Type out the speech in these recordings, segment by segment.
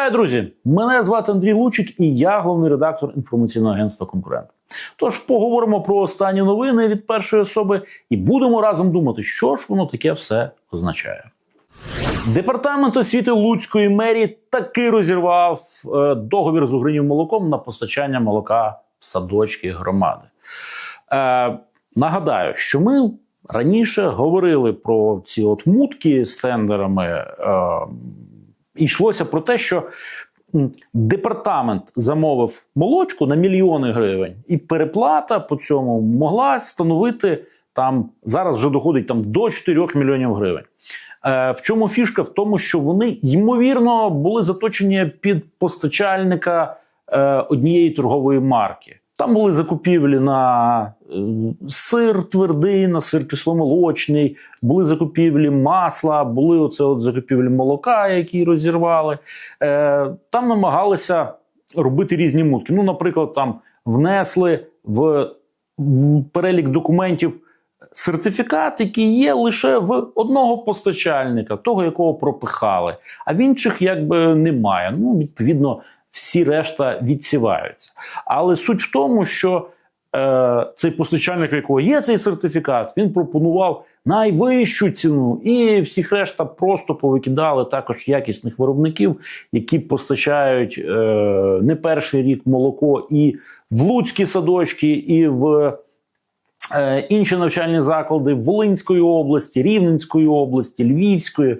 Вітаю, друзі! Мене звати Андрій Лучик і я головний редактор інформаційного агентства Конкурент. Тож поговоримо про останні новини від першої особи і будемо разом думати, що ж воно таке все означає. Департамент освіти Луцької мерії таки розірвав е, договір з Угринів молоком на постачання молока в садочки громади. Е, нагадаю, що ми раніше говорили про ці от мутки з тендерами. Е, йшлося про те, що департамент замовив молочку на мільйони гривень, і переплата по цьому могла становити там зараз вже доходить там до 4 мільйонів гривень. Е, в чому фішка? В тому, що вони ймовірно були заточені під постачальника е, однієї торгової марки. Там були закупівлі на е, сир твердий, на сир кисломолочний, були закупівлі масла, були оце от закупівлі молока, які розірвали. Е, там намагалися робити різні мутки. Ну, наприклад, там внесли в, в перелік документів сертифікат, який є лише в одного постачальника, того, якого пропихали, а в інших якби немає. Ну, відповідно, всі решта відсіваються. Але суть в тому, що е, цей постачальник, якого є цей сертифікат, він пропонував найвищу ціну, і всіх решта просто повикидали також якісних виробників, які постачають е, не перший рік молоко і в луцькі садочки, і в. Е, Інші навчальні заклади Волинської області, Рівненської області, Львівської.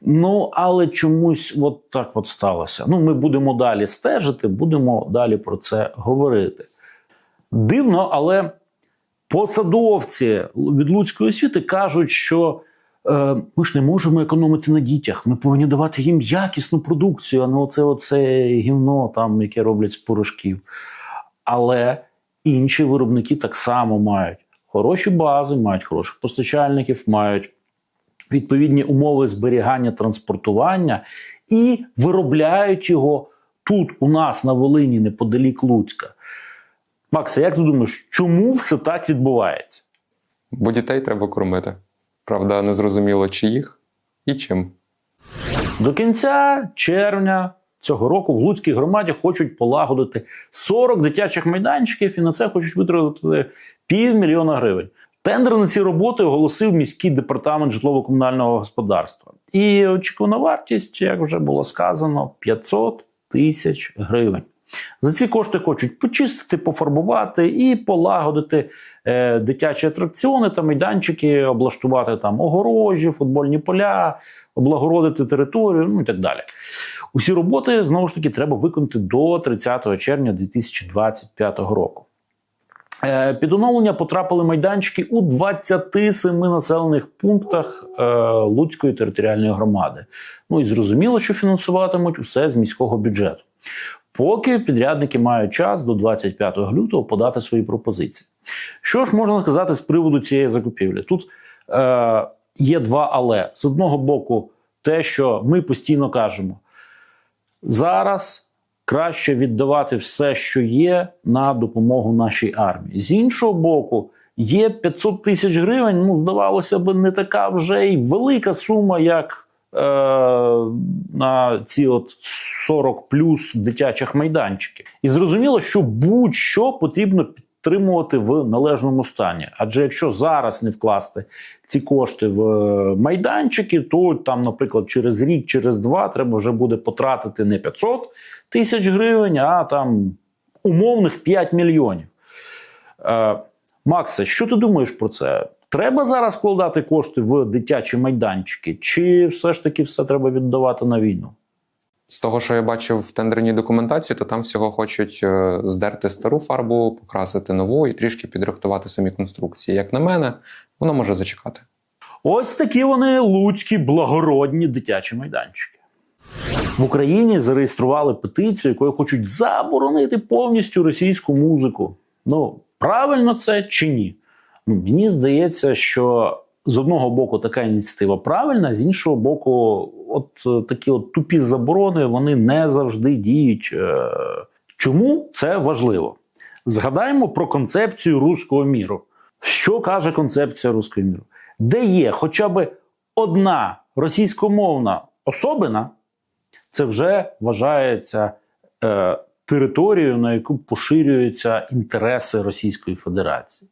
Ну, але чомусь от так от сталося. Ну, ми будемо далі стежити, будемо далі про це говорити. Дивно, але посадовці від Луцької освіти кажуть, що е, ми ж не можемо економити на дітях. Ми повинні давати їм якісну продукцію, а не оце, оце гівно, там, яке роблять з порошків. Але інші виробники так само мають хороші бази, мають хороших постачальників, мають відповідні умови зберігання транспортування і виробляють його тут, у нас на Волині, неподалік Луцька. Макса, як ти думаєш, чому все так відбувається? Бо дітей треба кормити. Правда, не зрозуміло, чи і чим. До кінця червня цього року в Луцькій громаді хочуть полагодити 40 дитячих майданчиків і на це хочуть витратити півмільйона гривень. Тендер на ці роботи оголосив міський департамент житлово-комунального господарства. І очікувана вартість, як вже було сказано, 500 тисяч гривень. За ці кошти хочуть почистити, пофарбувати і полагодити е, дитячі атракціони та майданчики, облаштувати там огорожі, футбольні поля, облагородити територію, ну і так далі. Усі роботи знову ж таки треба виконати до 30 червня 2025 року. Е, Під оновлення потрапили майданчики у 27 населених пунктах е, Луцької територіальної громади. Ну і зрозуміло, що фінансуватимуть усе з міського бюджету. Поки підрядники мають час до 25 лютого подати свої пропозиції. Що ж можна сказати з приводу цієї закупівлі? Тут е, є два але. З одного боку, те, що ми постійно кажемо, зараз краще віддавати все, що є, на допомогу нашій армії. З іншого боку, є 500 тисяч гривень. Ну, здавалося б, не така вже й велика сума, як е, на ці от 40 плюс дитячих майданчиків. І зрозуміло, що будь-що потрібно підтримувати в належному стані. Адже якщо зараз не вкласти ці кошти в е, майданчики, то там, наприклад, через рік, через два треба вже буде потратити не 500 тисяч гривень, а там умовних 5 мільйонів. Е, Максе, що ти думаєш про це? Треба зараз вкладати кошти в дитячі майданчики, чи все ж таки все треба віддавати на війну? З того, що я бачив в тендерній документації, то там всього хочуть е, здерти стару фарбу, покрасити нову і трішки підрихтувати самі конструкції. Як на мене, воно може зачекати. Ось такі вони луцькі благородні дитячі майданчики. В Україні зареєстрували петицію, якою хочуть заборонити повністю російську музику. Ну, правильно це чи ні? Ну, мені здається, що з одного боку така ініціатива правильна, з іншого боку, от е, такі от тупі заборони вони не завжди діють. Е, Чому це важливо? Згадаємо про концепцію руського міру. Що каже концепція руського міру? Де є хоча б одна російськомовна особина, це вже вважається е, територією, на яку поширюються інтереси Російської Федерації.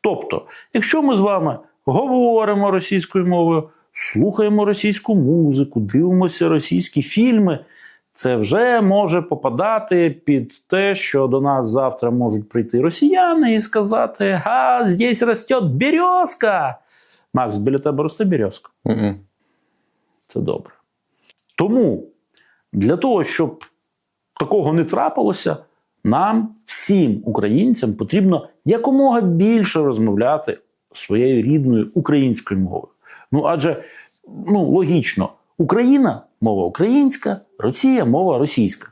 Тобто, якщо ми з вами говоримо російською мовою, слухаємо російську музику, дивимося російські фільми, це вже може попадати під те, що до нас завтра можуть прийти росіяни і сказати: А, здесь росте березка. Макс, біля тебе росте березка. Мгм. Це добре. Тому для того, щоб такого не трапилося, нам, всім українцям, потрібно якомога більше розмовляти своєю рідною українською мовою. Ну адже ну, логічно, Україна мова українська, Росія мова російська.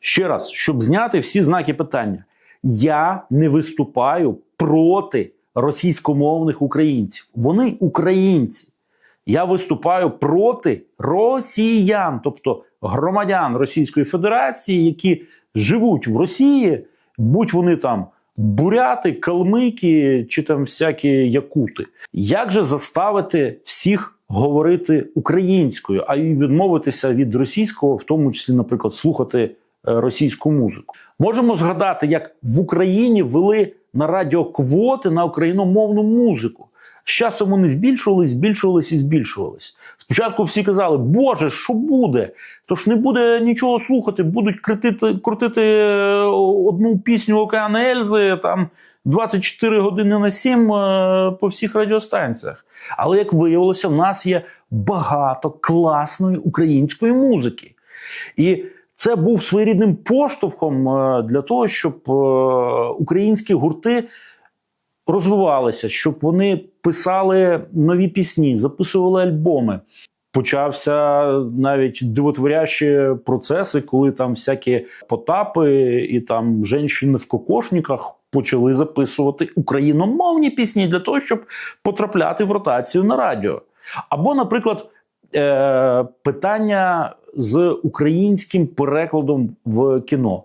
Ще раз, щоб зняти всі знаки питання, я не виступаю проти російськомовних українців. Вони українці. Я виступаю проти росіян, тобто громадян Російської Федерації, які живуть в Росії, будь вони там буряти, калмики чи там всякі якути. Як же заставити всіх говорити українською, а й відмовитися від російського, в тому числі, наприклад, слухати е, російську музику? Можемо згадати, як в Україні ввели на радіо квоти на україномовну музику. З часом вони збільшувались, збільшувались і збільшувались. Спочатку всі казали, Боже, що буде? Тож не буде нічого слухати, будуть крутити, крутити е, одну пісню Океана Ельзи там 24 години на 7 е, по всіх радіостанціях. Але як виявилося, в нас є багато класної української музики. І це був своєрідним поштовхом е, для того, щоб українські гурти розвивалися, щоб вони писали нові пісні, записували альбоми. Почався навіть дивотворящі процеси, коли там всякі потапи і там жінки в кокошниках почали записувати україномовні пісні для того, щоб потрапляти в ротацію на радіо. Або, наприклад, е- питання з українським перекладом в кіно.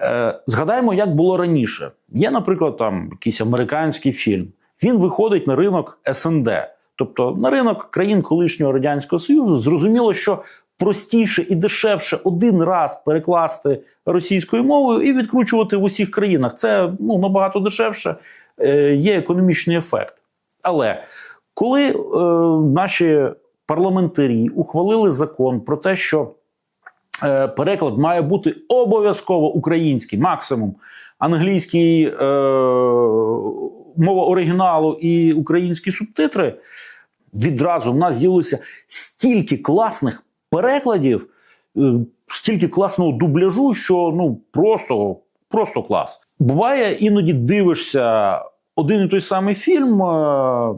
Е, згадаємо, як було раніше. Є, наприклад, там якийсь американський фільм. Він виходить на ринок СНД, тобто на ринок країн колишнього радянського союзу. Зрозуміло, що простіше і дешевше один раз перекласти російською мовою і відкручувати в усіх країнах. Це ну набагато дешевше, е, є економічний ефект. Але коли е, наші парламентарі ухвалили закон про те, що переклад має бути обов'язково український, максимум англійський е, мова оригіналу і українські субтитри. Відразу в нас з'явилося стільки класних перекладів, е, стільки класного дубляжу, що ну просто, просто клас. Буває, іноді дивишся один і той самий фільм е,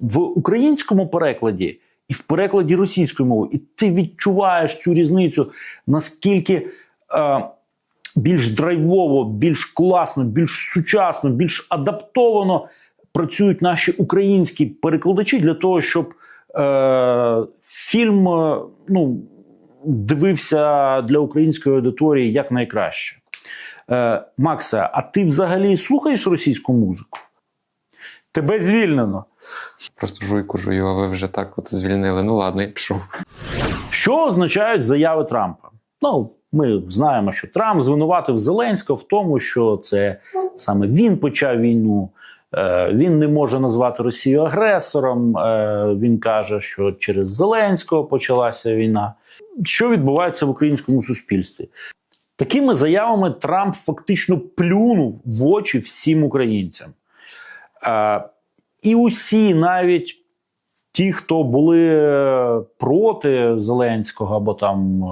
в українському перекладі і в перекладі російською мовою, і ти відчуваєш цю різницю, наскільки е, більш драйвово, більш класно, більш сучасно, більш адаптовано працюють наші українські перекладачі для того, щоб е, фільм е, ну, дивився для української аудиторії як найкраще. Е, Макса, а ти взагалі слухаєш російську музику? Тебе звільнено. Просто жуйку жую, а ви вже так от звільнили. Ну ладно, я пішов. Що означають заяви Трампа? Ну, ми знаємо, що Трамп звинуватив Зеленського в тому, що це саме він почав війну. Е, Він не може назвати Росію агресором. Е, Він каже, що через Зеленського почалася війна. Що відбувається в українському суспільстві? Такими заявами Трамп фактично плюнув в очі всім українцям. І усі, навіть ті, хто були е, проти Зеленського, або там е,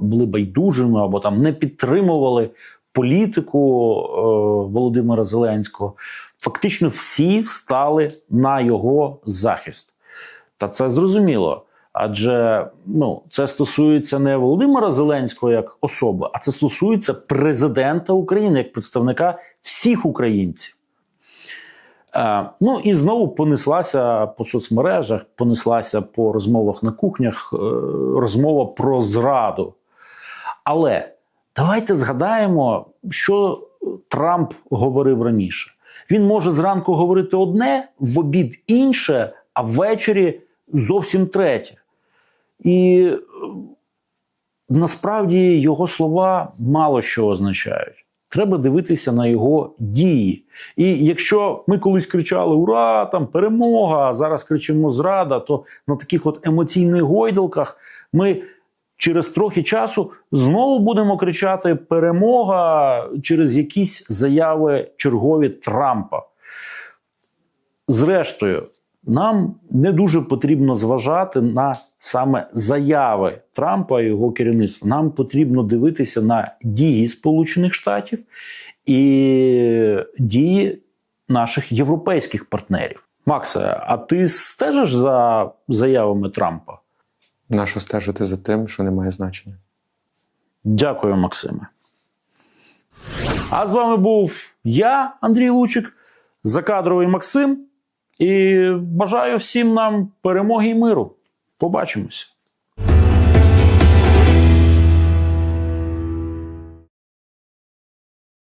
були байдужими, або там не підтримували політику е, Володимира Зеленського, фактично всі стали на його захист. Та це зрозуміло. Адже ну, це стосується не Володимира Зеленського як особи, а це стосується президента України як представника всіх українців. Е, ну і знову понеслася по соцмережах, понеслася по розмовах на кухнях, е, розмова про зраду. Але давайте згадаємо, що Трамп говорив раніше. Він може зранку говорити одне, в обід інше, а ввечері зовсім третє. І е, насправді його слова мало що означають. Треба дивитися на його дії. І якщо ми колись кричали Ура! там перемога! А зараз кричимо зрада, то на таких от емоційних гойдалках ми через трохи часу знову будемо кричати перемога через якісь заяви чергові Трампа. Зрештою, нам не дуже потрібно зважати на саме заяви Трампа і його керівництва. Нам потрібно дивитися на дії Сполучених Штатів і дії наших європейських партнерів. Максе, а ти стежиш за заявами Трампа? Нащо стежити за тим, що не має значення? Дякую, Максиме. А з вами був я, Андрій Лучик, закадровий Максим. І бажаю всім нам перемоги і миру. Побачимось.